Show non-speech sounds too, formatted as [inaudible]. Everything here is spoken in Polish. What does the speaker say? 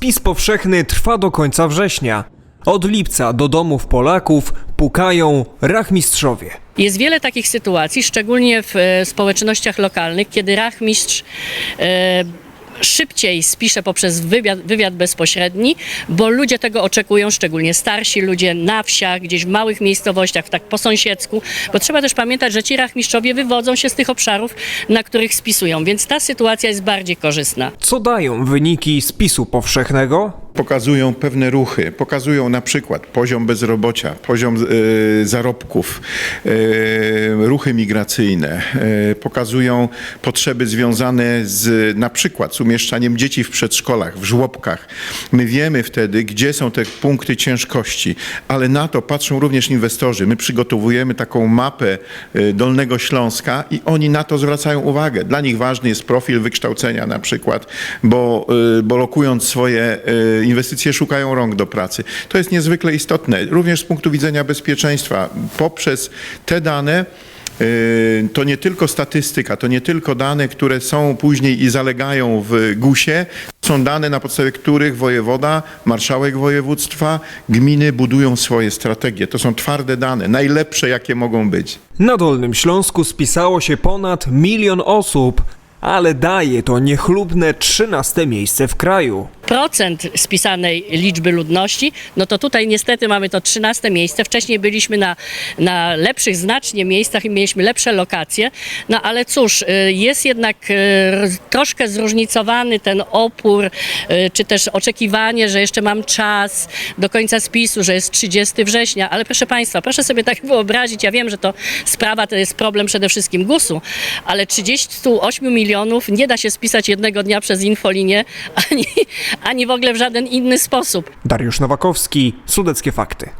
Spis powszechny trwa do końca września. Od lipca do domów Polaków pukają rachmistrzowie. Jest wiele takich sytuacji, szczególnie w e, społecznościach lokalnych, kiedy rachmistrz e, szybciej spisze poprzez wywiad, wywiad bezpośredni, bo ludzie tego oczekują, szczególnie starsi ludzie na wsiach, gdzieś w małych miejscowościach, tak po sąsiedzku, bo trzeba też pamiętać, że ci rachmistrzowie wywodzą się z tych obszarów, na których spisują, więc ta sytuacja jest bardziej korzystna. Co dają wyniki spisu powszechnego? Pokazują pewne ruchy, pokazują na przykład poziom bezrobocia, poziom e, zarobków, e, ruchy migracyjne, e, pokazują potrzeby związane z na przykład z umieszczaniem dzieci w przedszkolach, w żłobkach. My wiemy wtedy, gdzie są te punkty ciężkości, ale na to patrzą również inwestorzy. My przygotowujemy taką mapę Dolnego Śląska i oni na to zwracają uwagę. Dla nich ważny jest profil wykształcenia na przykład, bo, bo lokując swoje inwestycje szukają rąk do pracy. To jest niezwykle istotne, również z punktu widzenia bezpieczeństwa. Poprzez te dane y, to nie tylko statystyka, to nie tylko dane, które są później i zalegają w GUS-ie, są dane, na podstawie których wojewoda, marszałek województwa, gminy budują swoje strategie. To są twarde dane, najlepsze jakie mogą być. Na Dolnym Śląsku spisało się ponad milion osób, ale daje to niechlubne 13 miejsce w kraju. Procent spisanej liczby ludności, no to tutaj niestety mamy to 13 miejsce. Wcześniej byliśmy na, na lepszych znacznie miejscach i mieliśmy lepsze lokacje. No ale cóż, y, jest jednak y, troszkę zróżnicowany ten opór, y, czy też oczekiwanie, że jeszcze mam czas do końca spisu, że jest 30 września. Ale proszę Państwa, proszę sobie tak [laughs] wyobrazić, ja wiem, że to sprawa to jest problem przede wszystkim GUS-u, ale 38 milionów nie da się spisać jednego dnia przez infolinię, [laughs] ani, ani w ogóle w żaden inny sposób. Dariusz Nowakowski, Sudeckie Fakty.